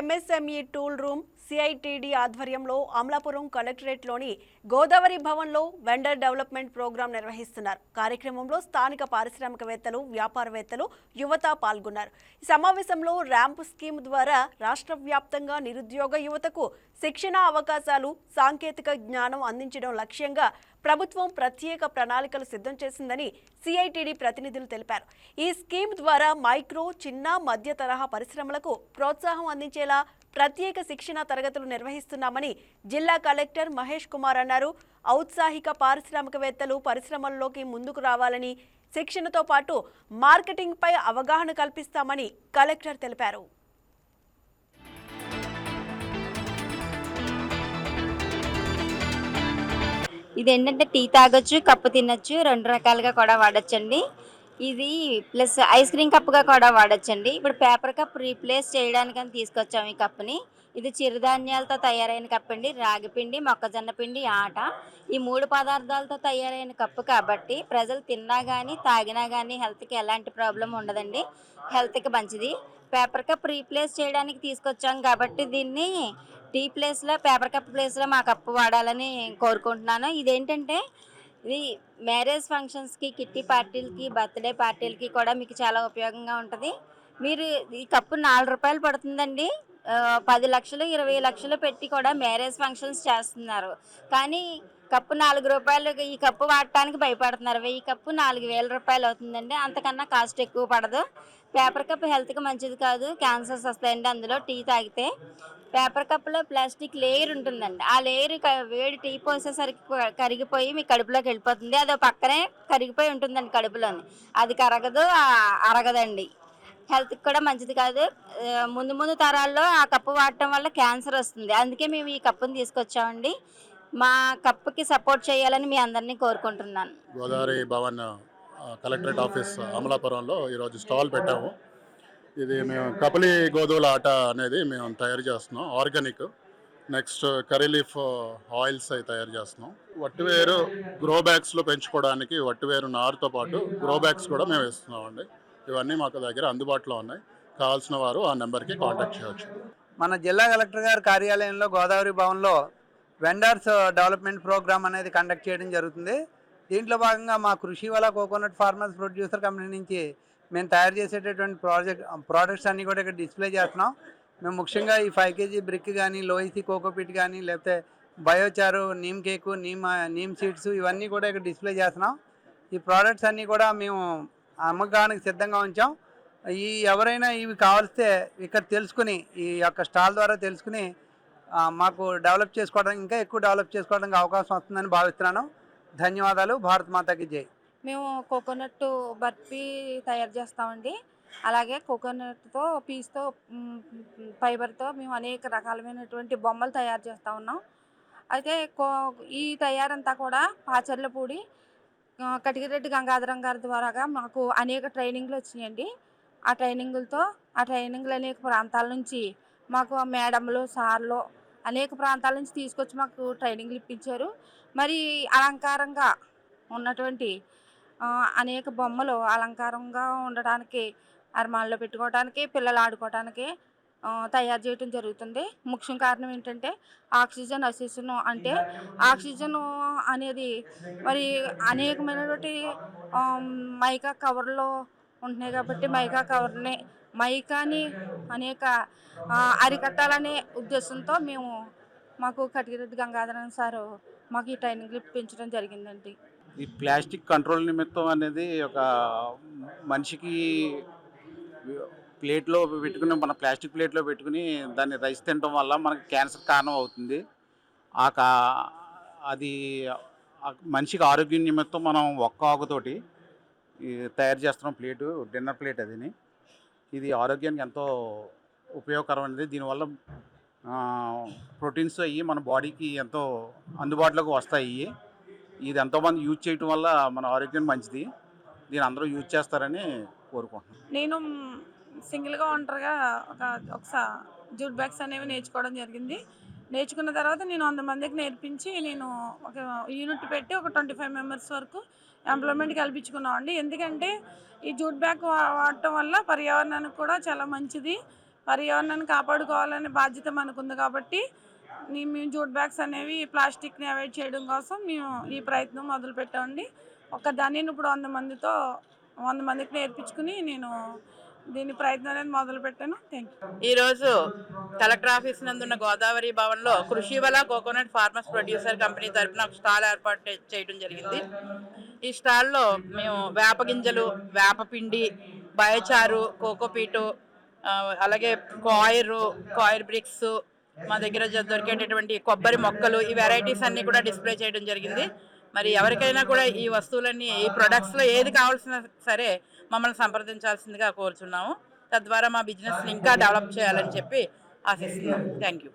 MSME tool room CITD ఆధ్వర్యంలో అమలాపురం కలెక్టరేట్లోని గోదావరి భవన్లో vendor development programme నిర్వహిస్తున్నారు. కార్యక్రమంలో స్థానిక పారిశ్రామికవేత్తలు వ్యాపారవేత్తలు యువత పాల్గొన్నారు. ఈ సమావేశంలో ర్యాంప్ స్కీమ్ ద్వారా రాష్ట్ర వ్యాప్తంగా నిరుద్యోగ యువతకు శిక్షణ అవకాశాలు సాంకేతిక జ్ఞానం అందించడం లక్ష్యంగా ప్రభుత్వం ప్రత్యేక ప్రణాళికలు సిద్ధం చేసిందని సిఐటిడి ప్రతినిధులు తెలిపారు. ఈ స్కీమ్ ద్వారా మైక్రో చిన్న మధ్య తరహా పరిశ్రమలకు ప్రోత్సాహం అందించేలా ప్రత్యేక శిక్షణ తరగతులు నిర్వహిస్తున్నామని జిల్లా కలెక్టర్ మహేష్ కుమార్ అన్నారు. ఔత్సాహిక పారిశ్రామికవేత్తలు పరిశ్రమల్లోకి ముందుకు రావాలని శిక్షణతో పాటు మార్కెటింగ్పై అవగాహన కల్పిస్తామని కలెక్టర్ తెలిపారు. ఇది ఏంటంటే టీ తాగొచ్చు కప్పు తినొచ్చు రెండు రకాలుగా కూడా వాడచ్చండి. ఇది ప్లస్ ఐస్ క్రీమ్ కప్గా కూడా వాడచ్చండి. ఇప్పుడు పేపర్ కప్ రీప్లేస్ చేయడానికని తీసుకొచ్చాము ఈ కప్పుని. ఇది చిరుధాన్యాలతో తయారైన కప్పు అండి రాగిపిండి మొక్కజొన్న పిండి ఆట. ఈ మూడు పదార్థాలతో తయారైన కప్పు కాబట్టి ప్రజలు తిన్నా కానీ తాగినా కానీ హెల్త్కి ఎలాంటి ప్రాబ్లం ఉండదండి. హెల్త్కి మంచిది. పేపర్ కప్ రీప్లేస్ చేయడానికి తీసుకొచ్చాం కాబట్టి దీన్ని టీ ప్లేస్లో పేపర్ కప్ ప్లేస్లో మా కప్పు వాడాలని కోరుకుంటున్నాను. ఇదేంటంటే ఇది మ్యారేజ్ ఫంక్షన్స్కి కిట్టి పార్టీలకి బర్త్డే పార్టీలకి కూడా మీకు చాలా ఉపయోగంగా ఉంటుంది. మీరు ఈ కప్పు నాలుగు రూపాయలు పడుతుందండి. పది లక్షలు ఇరవై లక్షలు పెట్టి కూడా మ్యారేజ్ ఫంక్షన్స్ చేస్తున్నారు. కానీ కప్పు నాలుగు రూపాయలు ఈ కప్పు వాడటానికి భయపడుతున్నారు. వెయ్యి కప్పు నాలుగు వేల రూపాయలు అవుతుందండి. అంతకన్నా కాస్ట్ ఎక్కువ పడదు. పేపర్ కప్ హెల్త్కి మంచిది కాదు. క్యాన్సర్స్ వస్తాయండి అందులో టీ తాగితే. పేపర్ కప్లో ప్లాస్టిక్ లేయర్ ఉంటుందండి. ఆ లేయర్ వేడి టీ పోసేసరికి కరిగిపోయి మీ కడుపులోకి వెళ్ళిపోతుంది. అది పక్కనే కరిగిపోయి ఉంటుందండి కడుపులోని. అది కరగదు అరగదండి. హెల్త్కి కూడా మంచిది కాదు. ముందు ముందు తరాల్లో ఆ కప్పు వాడటం వల్ల క్యాన్సర్ వస్తుంది. అందుకే మేము ఈ కప్పుని తీసుకొచ్చామండి. మా కప్పుకి సపోర్ట్ చేయాలని మీ అందరినీ కోరుకుంటున్నాను. గోదావరి భవన్ కలెక్టరేట్ ఆఫీస్ అమలాపురంలో ఈరోజు స్టాల్ పెట్టాము. ఇది మేము కపలి గోధుమల ఆట అనేది మేము తయారు చేస్తున్నాం. Organic. Next curry leaf oils అవి తయారు చేస్తున్నాం. వట్టివేరు గ్రో బ్యాగ్స్లో పెంచుకోవడానికి వట్టివేరు నారుతో పాటు గ్రో బ్యాగ్స్ కూడా మేము ఇస్తున్నామండి ఇవన్నీ మాకు దగ్గర అందుబాటులో ఉన్నాయి. కావాల్సిన వారు ఆ నెంబర్కి కాంటాక్ట్ చేయవచ్చు మన జిల్లా కలెక్టర్ గారి కార్యాలయంలో గోదావరి భవన్లో వెండర్స్ డెవలప్మెంట్ ప్రోగ్రామ్ అనేది కండక్ట్ చేయడం జరుగుతుంది. దీంట్లో భాగంగా మా కృషి వల్ల కోకోనట్ ఫార్మర్స్ ప్రొడ్యూసర్ కంపెనీ నుంచి మేము తయారు చేసేటటువంటి ప్రాజెక్ట్ ప్రోడక్ట్స్ అన్నీ కూడా ఇక్కడ డిస్ప్లే చేస్తున్నాం. మేము ముఖ్యంగా ఈ ఫైవ్ కేజీ బ్రిక్ కానీ లోయిసీ కోకోపిట్ కానీ లేకపోతే biochar neem cake neem neem seeds ఇవన్నీ కూడా ఇక్కడ డిస్ప్లే చేస్తున్నాం. ఈ ప్రోడక్ట్స్ అన్నీ కూడా మేము అమ్మకానికి సిద్ధంగా ఉంచాం. ఈ ఎవరైనా ఇవి కావలిస్తే ఇక్కడ తెలుసుకుని ఈ యొక్క స్టాల్ ద్వారా తెలుసుకుని మాకు డెవలప్ చేసుకోవడానికి ఇంకా ఎక్కువ డెవలప్ చేసుకోవడానికి అవకాశం వస్తుందని భావిస్తున్నాను. ధన్యవాదాలు. భారత్ మాతాకి జై. మేము కోకోనట్ బర్ఫీ తయారు చేస్తామండి. అలాగే కోకోనట్తో పీస్తో ఫైబర్తో మేము అనేక రకాలమైనటువంటి బొమ్మలు తయారు చేస్తూ ఉన్నాం. అయితే కో ఈ తయారంతా కూడా పాచర్లపూడి పూడి కటికిరెడ్డి గంగాధరం గారి ద్వారాగా మాకు అనేక ట్రైనింగ్లు వచ్చినాయండి. ఆ ట్రైనింగులతో ఆ ట్రైనింగ్లు అనేక ప్రాంతాల నుంచి మాకు మేడంలు సార్లు అనేక ప్రాంతాల నుంచి తీసుకొచ్చి మాకు ట్రైనింగ్లు ఇప్పించారు. మరి అలంకారంగా ఉన్నటువంటి అనేక బొమ్మలు అలంకారంగా ఉండడానికి అరమాల్లో పెట్టుకోవడానికి పిల్లలు ఆడుకోవడానికి తయారు చేయడం జరుగుతుంది. ముఖ్యం కారణం ఏంటంటే ఆక్సిజన్ అసిజన్ అంటే ఆక్సిజన్ అనేది మరి అనేకమైనటువంటి మైకా కవర్లో ఉంటున్నాయి కాబట్టి మైకా కవర్ని మైకాని అనేక అరికట్టాలనే ఉద్దేశంతో మేము మాకు కటికిరెడ్డి గంగాధరన్ సారు మాకు ఈ ట్రైనింగ్లు ఇప్పించడం జరిగిందండి. ఈ ప్లాస్టిక్ కంట్రోల్ నిమిత్తం అనేది ఒక మనిషికి ప్లేట్లో పెట్టుకుని మన ప్లాస్టిక్ ప్లేట్లో పెట్టుకుని దాన్ని రైస్ తినడం వల్ల మనకి క్యాన్సర్ కారణం అవుతుంది. ఆ కా అది మనిషికి ఆరోగ్యం నిమిత్తం మనం ఒక్క ఆకుతోటి ఈ తయారు చేస్తున్నాం ప్లేటు డిన్నర్ ప్లేట్ అదిని. ఇది ఆరోగ్యానికి ఎంతో ఉపయోగకరమైనది. దీనివల్ల ప్రోటీన్స్ అయ్యి మన బాడీకి ఎంతో అందుబాటులోకి వస్తాయి. ఇది ఎంతోమంది యూజ్ చేయటం వల్ల మన ఆరోగ్యం మంచిది. దీని అందరూ యూజ్ చేస్తారని కోరుకుంటున్నాను నేను సింగిల్గా ఒంటరిగా ఒక ఒకసారి జూట్ బ్యాగ్స్ అనేవి నేర్చుకోవడం జరిగింది. నేర్చుకున్న తర్వాత నేను వంద మందికి నేర్పించి నేను ఒక యూనిట్ పెట్టి ఒక ట్వంటీ ఫైవ్ మెంబర్స్ వరకు ఎంప్లాయ్మెంట్ కల్పించుకున్నామండి. ఎందుకంటే ఈ జూట్ బ్యాగ్ వాడటం వల్ల పర్యావరణానికి కూడా చాలా మంచిది. పర్యావరణాన్ని కాపాడుకోవాలనే బాధ్యత మనకుంది కాబట్టి మేము జూట్ బ్యాగ్స్ అనేవి ప్లాస్టిక్ని అవాయిడ్ చేయడం కోసం మేము ఈ ప్రయత్నం మొదలుపెట్టామండి. ఒక దాన్ని ఇప్పుడు వంద మందితో వంద మందికి నేర్పించుకుని నేను దీని ప్రయత్నం అనేది మొదలు పెట్టాను థ్యాంక్ యూ ఈరోజు కలెక్టర్ ఆఫీస్ నందున్న గోదావరి భవన్లో Krishivala coconut farmers producer company తరపున ఒక స్టాల్ ఏర్పాటు చేయడం జరిగింది. ఈ స్టాల్లో మేము వేప గింజలు వేప పిండి బయచారు కోకోపీటు అలాగే కాయరు కాయిర్ బ్రిక్స్ మా దగ్గర దొరికేటటువంటి కొబ్బరి మొక్కలు ఈ వెరైటీస్ అన్ని కూడా డిస్ప్లే చేయడం జరిగింది. మరి ఎవరికైనా కూడా ఈ వస్తువులన్నీ ఈ ప్రొడక్ట్స్లో ఏది కావాల్సిన సరే మమ్మల్ని సంప్రదించాల్సిందిగా కోరుచున్నాము. తద్వారా మా బిజినెస్ని ఇంకా డెవలప్ చేయాలని చెప్పి ఆశిస్తున్నాం థ్యాంక్ యూ